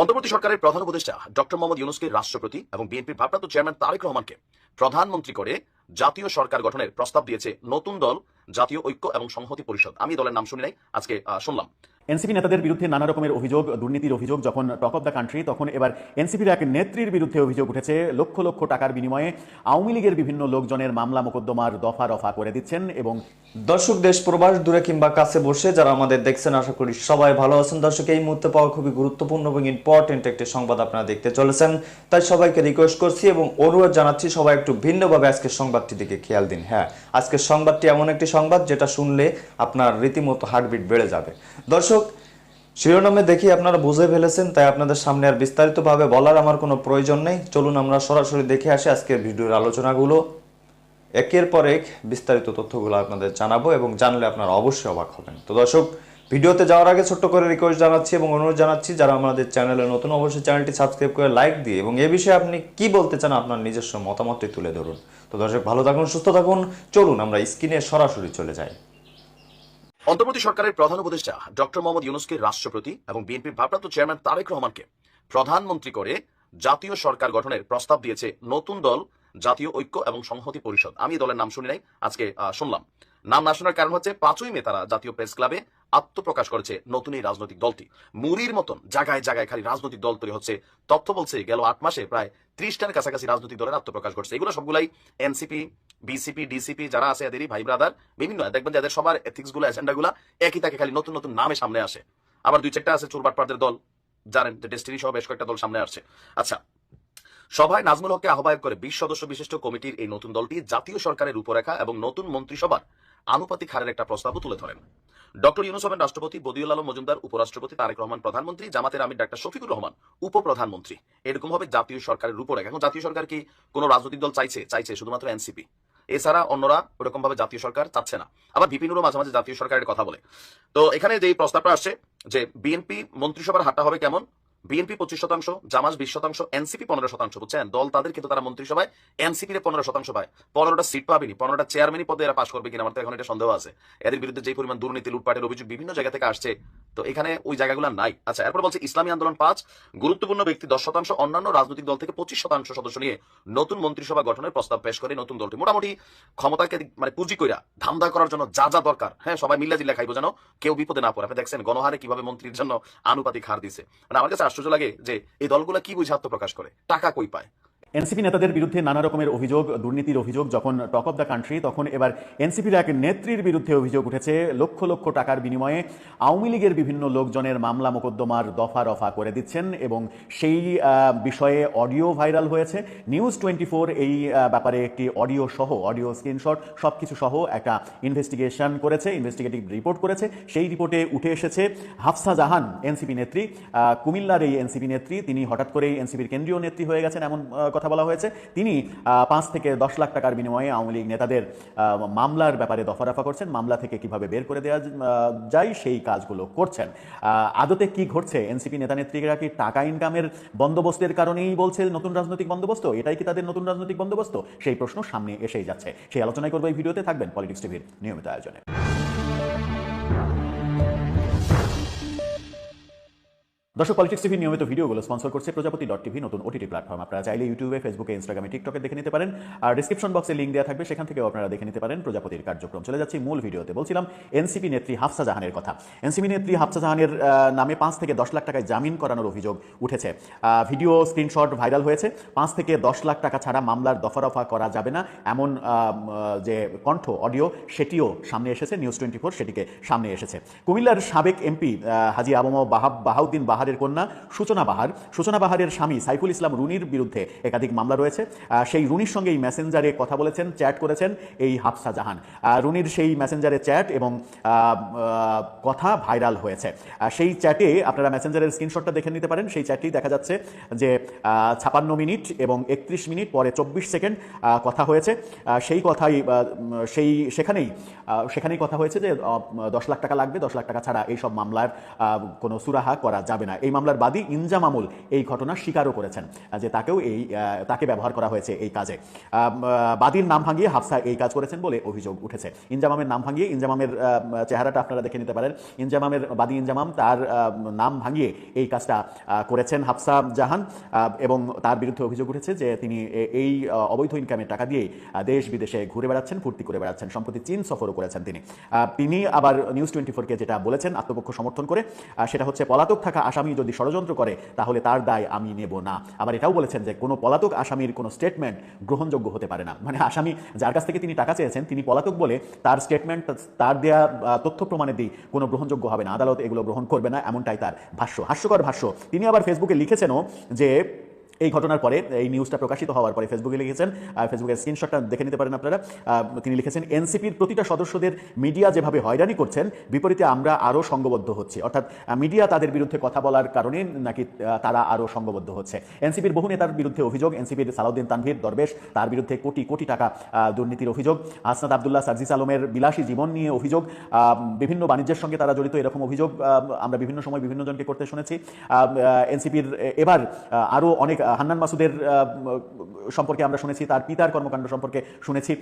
অন্তর্বর্তী সরকারের প্রধান উপদেষ্টা ডক্টর মোহাম্মদ ইউনুসকে রাষ্ট্রপতি এবং বিএনপির ভারপ্রাপ্ত চেয়ারম্যান তারেক রহমানকে প্রধানমন্ত্রী করে জাতীয় সরকার গঠনের প্রস্তাব দিয়েছে নতুন দল জাতীয় ঐক্য এবং সংহতি পরিষদ। আমি দলের নাম শুনি নাই আজকে শুনলাম। এনসিপি নেতাদের বিরুদ্ধে নানা রকমের অভিযোগ দুর্নীতির অভিযোগ যখন টক অফ দ্য কান্ট্রি তখন এবার এনসিপির এক নেত্রীর বিরুদ্ধে অভিযোগ উঠেছে। লক্ষ লক্ষ টাকার বিনিময়ে আওয়ামী লীগের বিভিন্ন লোকজনের মামলা মোকদ্দমার দফা রফা করে দিচ্ছেন এবং দর্শক দেশ প্রবাস দূরে কিংবা কাছে বসে যারা আমাদের দেখছেন আশা করি সবাই ভালো আছেন। দর্শক এই মুহূর্তে পাওয়া খুবই গুরুত্বপূর্ণ এবং ইম্পর্টেন্ট একটি সংবাদ আপনারা দেখতে চলেছেন। তাই সবাইকে রিকোয়েস্ট করছি এবং অনুরোধ জানাচ্ছি সবাই একটু ভিন্নভাবে আজকের সংবাদটি দিকে খেয়াল দিন। হ্যাঁ আজকের সংবাদটি এমন একটি সংবাদ যেটা শুনলে আপনার রীতিমতো হার্টবিট বেড়ে যাবে। দর্শক, শিরোনামে দেখি আপনারা বুঝে ফেলেছেন, তাই আপনাদের সামনে আর বিস্তারিতভাবে বলার আমার কোনো প্রয়োজন নেই। চলুন আমরা সরাসরি দেখে আসি আজকের ভিডিওর আলোচনাগুলো। একের পর এক বিস্তারিত তথ্যগুলো আপনাদের জানাব এবং জানলে আপনারা অবশ্যই অবাক হবেন। তো দর্শক ভিডিওতে যাওয়ার আগে ছোট্ট করে রিকোয়েস্ট জানাচ্ছি এবং অনুরোধ জানাচ্ছি, যারা আমাদের চ্যানেলে নতুন, অবশ্যই চ্যানেলটি সাবস্ক্রাইব করে লাইক দিয়ে এবং এ বিষয়ে আপনি কি বলতে চান আপনার নিজস্ব মতামতটি তুলে ধরুন। তো দর্শক, ভালো থাকুন, সুস্থ থাকুন। চলুন, আমরা স্ক্রিনে সরাসরি চলে যাই। অন্তর্বর্তী সরকারের প্রধান উপদেষ্টা ডক্টর মোহাম্মদ ইউনুসকে রাষ্ট্রপতি এবং বিএনপির ভারপ্রাপ্ত চেয়ারম্যান তারেক রহমানকে প্রধানমন্ত্রী করে জাতীয় সরকার গঠনের প্রস্তাব দিয়েছে নতুন দল, জাতীয় ঐক্য এবং সংহতি পরিষদ। আমি দলের নাম শুনি নাই, আজকে শুনলাম। নাম না শোনার কারণ হচ্ছে পাঁচই মে তারা জাতীয় প্রেস ক্লাবে আত্মপ্রকাশ করেছে নতুন এই রাজনৈতিক দলটি। মুড়ির মতন জায়গায় জায়গায় খালি রাজনৈতিক দল তৈরি হচ্ছে। তথ্য বলছে, গেল আট মাসে প্রায় ত্রিশটার কাছাকাছি রাজনৈতিক দলের আত্মপ্রকাশ করছে এগুলো সবগুলাই এনসিপি, বিসিপি, ডিসিপি, যারা আছে এদেরই ভাই ব্রাদার বিভিন্ন। দেখবেন যাদের সবার এথিক্সগুলো এজেন্ডা গুলা একই থাকে খালি নতুন নতুন নামে সামনে আসে। আবার দুই চারটা আছে চুরবাটপাড়দের দল জানেন যে ডেস্টিনি সহ বেশ কয়েকটা দল সামনে আসছে। আচ্ছা সভায় নাজমুল হককে আহ্বায়ক করে বিশ সদস্য বিশিষ্ট কমিটির এই নতুন দলটি জাতীয় সরকারের রূপরেখা এবং নতুন মন্ত্রিসভার আনুপাতিক হারের একটা প্রস্তাবও তুলে ধরেন। ডক্টর ইউনুস হবেন রাষ্ট্রপতি, বদিউল আলম মজুমদার, উপরাষ্ট্রপতি তারেক রহমান, প্রধানমন্ত্রী, জামাতের আমির ডাক্তার শফিকুর রহমান, উপপ্রধানমন্ত্রী। এরকম হবে জাতীয় সরকারের রূপরেখা। এখন জাতীয় সরকার কি কোনো রাজনৈতিক দল চাইছে? চাইছে শুধুমাত্র এনসিপি। এছাড়া অন্যরা ওরকম ভাবে জাতীয় সরকার চাচ্ছে না। আবার বিপিনুরও মাঝে মাঝে জাতীয় সরকারের কথা বলে। তো এখানে যে প্রস্তাবটা আসছে যে, বিএনপি মন্ত্রিসভার হারটা হবে কেমন? বিএনপি পঁচিশ শতাংশ জামাজ বিশ শতাংশ, এনসিপি পনেরো শতাংশ, বুঝছেন? দল তাদের, কিন্তু তারা মন্ত্রিসভায় এনসিপি রে পনেরো শতাংশ পায়। পনেরোটা সিট পাবেনি, পনেরোটা চেয়ারম্যানই পদে এরা পাশ করবে কিনা আমার তো এখন এটা সন্দেহ আছে। এদের বিরুদ্ধে যে পরিমাণ দুর্নীতি, লুটপাটের অভিযোগ বিভিন্ন জায়গা থেকে আসছে, তো এখানে ওই জায়গাগুলো নাই। আচ্ছা এরপর বলছে ইসলামী আন্দোলন পাঁচ, গুরুত্বপূর্ণ ব্যক্তি দশ শতাংশ, অন্যান্য রাজনৈতিক দল থেকে পঁচিশ শতাংশ সদস্য নিয়ে নতুন মন্ত্রিসভা গঠনের প্রস্তাব পেশ করে নতুন দলটি। মোটামুটি ক্ষমতাকে মানে পুঁজি কইরা ধান্দা করার জন্য যা যা দরকার হ্যাঁ সবাই মিল্লা জিল্লা খাইবো যেন কেউ বিপদে না পড়ে। আপনি দেখছেন গণহারে কীভাবে মন্ত্রীর জন্য আনুপাতিক হার দিছে। মানে আমার কাছে আশ্চর্য লাগে যে এই দলগুলো কি বুঝে আত্মপ্রকাশ করে? টাকা কই পায়? এনসিপি নেতাদের বিরুদ্ধে নানা রকমের অভিযোগ, দুর্নীতির অভিযোগ, যখন টক অফ দ্য কান্ট্রি, তখন এবার এনসিপির এক নেত্রীর বিরুদ্ধে অভিযোগ উঠেছে। লক্ষ লক্ষ টাকার বিনিময়ে আওয়ামী লীগের বিভিন্ন লোকজনের মামলা মোকদ্দমার দফা রফা করে দিচ্ছেন এবং সেই বিষয়ে অডিও ভাইরাল হয়েছে। নিউজ টোয়েন্টি এই ব্যাপারে একটি অডিও সহ, অডিও স্ক্রিনশট সব কিছু সহ একটা ইনভেস্টিগেশন করেছে, ইনভেস্টিগেটিভ রিপোর্ট করেছে। সেই রিপোর্টে উঠে এসেছে হাফসা জাহান এনসিপি নেত্রী। কুমিল্লার এই এনসিপি নেত্রী, তিনি হঠাৎ করেই এনসিপির কেন্দ্রীয় নেত্রী হয়ে গেছেন এমন কথা বলা হয়েছে। তিনি পাঁচ থেকে দশ লাখ টাকার বিনিময়ে আওয়ামী লীগ নেতাদের মামলার ব্যাপারে দফারফা করছেন। মামলা থেকে কীভাবে বের করে দেওয়া যায় সেই কাজগুলো করছেন। আদতে কি ঘটছে? এনসিপি নেতা নেত্রীরা কি টাকা ইনকামের বন্দোবস্তের কারণেই বলছে নতুন রাজনৈতিক বন্দোবস্ত? এটাই কি তাদের নতুন রাজনৈতিক বন্দোবস্ত? সেই প্রশ্ন সামনে এসেই যাচ্ছে। সেই আলোচনায় করব এই ভিডিওতে। থাকবেন পলিটিক্স টিভির নিয়মিত আয়োজনে। দর্শক পলিটিক্স টিভির নিয়মিত ভিডিওগুলো স্পন্সর করছে প্রজাপতি ডট টিভি নতুন ওটিটি প্ল্যাটফর্ম আপনারা চাইলে ইউটিউবে ফেসবুকে ইনস্টাগ্রামে টিকটকে দেখে নিতে পারেন। আর ডিসক্রিপশন বক্সে লিঙ্ক দেওয়া থাকবে, সেখান থেকেও আপনারা দেখে নিতে পারেন প্রজাপতির কার্যক্রম। চলে যাচ্ছি মূল ভিডিওতে। বলছিলাম এনসিপি নেত্রী হাফসা জাহানের কথা। এনসিপি নেত্রী হাফসা জাহানের নামে পাঁচ থেকে দশ লাখ টাকায় জামিন করানোর অভিযোগ উঠেছে। ভিডিও স্ক্রিনশট ভাইরাল হয়েছে। পাঁচ থেকে দশ লাখ টাকা ছাড়া মামলার দফারফা করা যাবে না। এমন যে কণ্ঠ, অডিও, সেটিও সামনে এসেছে। নিউজ টোয়েন্টি ফোর সেটিকে সামনে এসেছে। কুমিল্লার সাবেক এমপি হাজি আবম বাহাব বাহাউদ্দিন বাহারের কন্যা সূচনা বাহার। সূচনা বাহারের স্বামী সাইফুল ইসলাম রুনির বিরুদ্ধে একাধিক মামলা রয়েছে। সেই রুনির সঙ্গে এই মেসেঞ্জারে কথা বলেছেন চ্যাট করেছেন এই হাফসা জাহান। রুনির সেই মেসেঞ্জারে চ্যাট এবং কথা ভাইরাল হয়েছে। সেই চ্যাটে আপনারা মেসেঞ্জারের স্ক্রিনশটটা দেখে নিতে পারেন। সেই চ্যাটটি দেখা যাচ্ছে যে ছাপান্ন মিনিট এবং একত্রিশ মিনিট পরে চব্বিশ সেকেন্ড কথা হয়েছে। সেই কথাই সেই সেখানেই সেখানেই কথা হয়েছে যে দশ লাখ টাকা লাগবে দশ লাখ টাকা ছাড়া এইসব মামলার আহ, কোনো সুরাহা করা যাবে না। এই মামলার বাদী ইনজাম আমুল এই ঘটনা স্বীকারও করেছেন, যে তাকেও এই তাকে ব্যবহার করা হয়েছে এই কাজে। বাদীর নাম ভাঙিয়ে হাফসা এই কাজ করেছেন বলে অভিযোগ উঠেছে। ইনজামামের নাম ভাঙিয়ে ইনজামামের চেহারাটা আপনারা দেখে নিতে পারেন। ইনজামামের বাদী ইনজামাম তার নাম ভাঙিয়ে এই কাজটা করেছেন হাফসা জাহান এবং তার বিরুদ্ধে অভিযোগ উঠেছে যে তিনি এই অবৈধ ইনকামের টাকা দিয়ে দেশ বিদেশে ঘুরে বেড়াচ্ছেন, ফুর্তি করে বেড়াচ্ছেন। সম্প্রতি চীন সফরও করেছেন তিনি। তিনি আবার নিউজ টোয়েন্টি ফোরকে যেটা বলেছেন, আত্মপক্ষ সমর্থন করে সেটা হচ্ছে পলাতক থাকা আসামি যদি ষড়যন্ত্র করে, তাহলে তার দায় আমি নেব না। আবার এটাও বলেছেন যে, কোনো পলাতক আসামির কোনো স্টেটমেন্ট গ্রহণযোগ্য হতে পারে না। মানে আসামি যার কাছ থেকে তিনি টাকা চেয়েছেন, তিনি পলাতক বলে তার স্টেটমেন্ট তার দেয়া তথ্য প্রমাণের দিই কোনো গ্রহণযোগ্য হবে না। আদালত এগুলো গ্রহণ করবে না, এমনটাই তার ভাষ্য। হাস্যকর ভাষ্য। তিনি আবার ফেসবুকে লিখেছেনও যে এই ঘটনার পরে, এই নিউজটা প্রকাশিত হওয়ার পরে ফেসবুকে লিখেছেন ফেসবুকের স্ক্রিনশটটা দেখে নিতে পারেন আপনারা। তিনি লিখেছেন, এনসিপির প্রতিটা সদস্যদের মিডিয়া যেভাবে হয়রানি করছেন, বিপরীতে আমরা আরও সঙ্গবদ্ধ হচ্ছি। অর্থাৎ মিডিয়া তাদের বিরুদ্ধে কথা বলার কারণে নাকি তারা আরও সঙ্গবদ্ধ হচ্ছে। এনসিপির বহু নেতার বিরুদ্ধে অভিযোগ, এনসিপির সালাউদ্দিন তানভীর, দরবেশ, তার বিরুদ্ধে কোটি কোটি টাকা দুর্নীতির অভিযোগ, হাসনাত আবদুল্লাহ, সার্জিস আলমের বিলাসী জীবন নিয়ে অভিযোগ বিভিন্ন বাণিজ্যের সঙ্গে তারা জড়িত, এরকম অভিযোগ আমরা বিভিন্ন সময় বিভিন্ন জনকে করতে শুনেছি। এনসিপির এবার আরও অনেক হান্নান মাসুদের সম্পর্কে আমরা শুনেছি, তার পিতার কর্মকাণ্ড সম্পর্কে শুনেছি।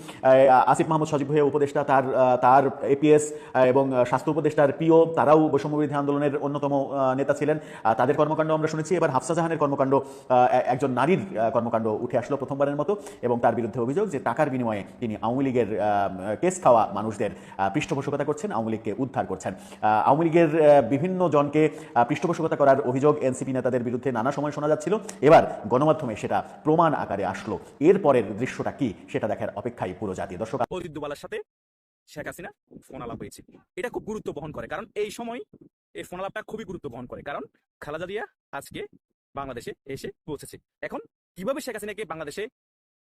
আসিফ মাহমুদ সজীব হয়ে উপদেষ্টা, তার তার এপিএস এবং স্বাস্থ্য উপদেষ্টার পিও তারাও বৈষম্যবিরোধী আন্দোলনের অন্যতম নেতা ছিলেন। তাদের কর্মকাণ্ড আমরা শুনেছি। এবার হাফসা জাহানের কর্মকাণ্ড একজন নারীর কর্মকাণ্ড উঠে আসলো প্রথমবারের মতো, এবং তার বিরুদ্ধে অভিযোগ যে টাকার বিনিময়ে তিনি আওয়ামী লীগের কেস খাওয়া মানুষদের পৃষ্ঠপোষকতা করছেন, আওয়ামী লীগকে উদ্ধার করছেন। আওয়ামী লীগের বিভিন্ন জনকে পৃষ্ঠপোষকতা করার অভিযোগ এনসিপি নেতাদের বিরুদ্ধে নানা সময় শোনা যাচ্ছিল। এবার গণমাধ্যমে সেটা প্রমাণ আকারে আসলো। এরপরের দৃশ্যটা কি সেটা দেখার অপেক্ষায় পুরো জাতি। দর্শক দুবালার সাথে শেখ হাসিনা ফোন আলাপ হয়েছে। এটা খুব গুরুত্ব বহন করে, কারণ এই সময় এই ফোন আলাপটা খুবই গুরুত্ব বহন করে, কারণ খালেদা আজকে বাংলাদেশে এসে পৌঁছেছে। এখন কীভাবে শেখ হাসিনাকে বাংলাদেশে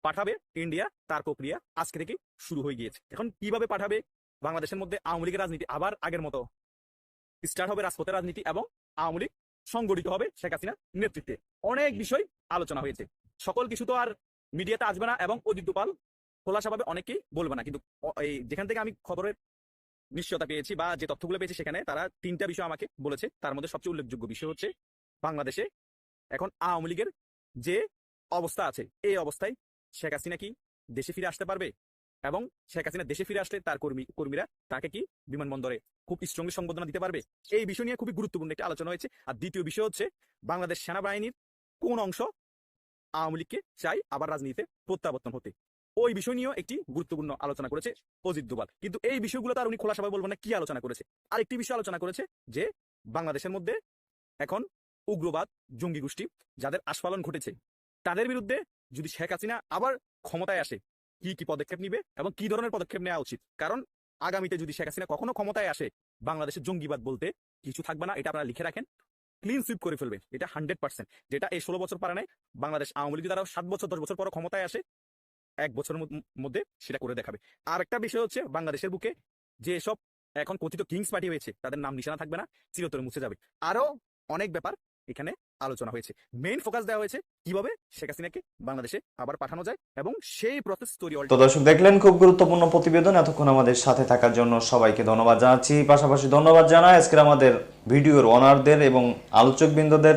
পাঠাবে, ইন্ডিয়া তার প্রক্রিয়া আজকে থেকে শুরু হয়ে গিয়েছে। এখন কীভাবে পাঠাবে, বাংলাদেশের মধ্যে আওয়ামী লীগের রাজনীতি আবার আগের মতো স্টার্ট হবে রাজপথের রাজনীতি এবং আওয়ামী লীগ সংগঠিত হবে শেখ হাসিনার নেতৃত্বে। অনেক বিষয় আলোচনা হয়েছে। সকল কিছু তো আর মিডিয়াতে আসবে না এবং অজিত পাল খোলাসাভাবে অনেকেই বলবে না। কিন্তু এই যেখান থেকে আমি খবরের নিশ্চয়তা পেয়েছি বা যে তথ্যগুলো পেয়েছি সেখানে তারা তিনটা বিষয় আমাকে বলেছে। তার মধ্যে সবচেয়ে উল্লেখযোগ্য বিষয় হচ্ছে বাংলাদেশে এখন আওয়ামী লীগের যে অবস্থা আছে, এই অবস্থায় শেখ হাসিনা কি দেশে ফিরে আসতে পারবে? এবং শেখ হাসিনা দেশে ফিরে আসলে তার কর্মী, কর্মীরা তাকে কি বিমানবন্দরে খুব স্ট্রংলি সংবর্ধনা দিতে পারবে? এই বিষয় নিয়ে খুবই গুরুত্বপূর্ণ একটি আলোচনা হয়েছে। আর দ্বিতীয় বিষয় হচ্ছে বাংলাদেশ সেনাবাহিনীর কোন অংশ আওয়ামী লীগকে চাই আবার রাজনীতিতে প্রত্যাবর্তন হতে? ওই বিষয় নিয়েও একটি গুরুত্বপূর্ণ আলোচনা করেছে অজিত দুবাল কিন্তু এই বিষয়গুলো তার উনি খোলাসাভাবে বলবেন না, কি আলোচনা করেছে? আরেকটি বিষয় আলোচনা করেছে যে, বাংলাদেশের মধ্যে এখন উগ্রবাদ, জঙ্গি গোষ্ঠী যাদের আস্ফালন ঘটেছে, তাদের বিরুদ্ধে যদি শেখ হাসিনা আবার ক্ষমতায় আসে, কি কি পদক্ষেপ নিবে এবং কি ধরনের পদক্ষেপ নেওয়া উচিত? কারণ আগামীতে যদি শেখ হাসিনা কখনো ক্ষমতায় আসে বাংলাদেশের জঙ্গিবাদ বলতে কিছু থাকবে না, এটা আপনারা লিখে রাখেন। ক্লিন সুইপ করে ফেলবে। এটা হান্ড্রেড পার্সেন্ট যেটা এই ষোলো বছর পারে নাই, বাংলাদেশ আওয়ামী লীগ দ্বারা সাত বছর, দশ বছর পর ক্ষমতায় আসে, এক বছরের মধ্যে সেটা করে দেখাবে। আর একটা বিষয় হচ্ছে, বাংলাদেশের বুকে যে সব এখন কথিত কিংস পার্টি হয়েছে, তাদের নাম নিশানা থাকবে না, চিরতরে মুছে যাবে। আরও অনেক ব্যাপার এখানে আলোচনা হয়েছে। মেইন ফোকাস দেওয়া হয়েছে কীভাবে শেখ হাসিনাকে বাংলাদেশে আবার পাঠানো যায় এবং সেই প্রসেস তৈরি তো দর্শক, দেখলেন খুব গুরুত্বপূর্ণ প্রতিবেদন। এতক্ষণ আমাদের সাথে থাকার জন্য সবাইকে ধন্যবাদ জানাচ্ছি। পাশাপাশি ধন্যবাদ জানাই আজকের আমাদের ভিডিওর অনারদের এবং আলোচকবৃন্দদের।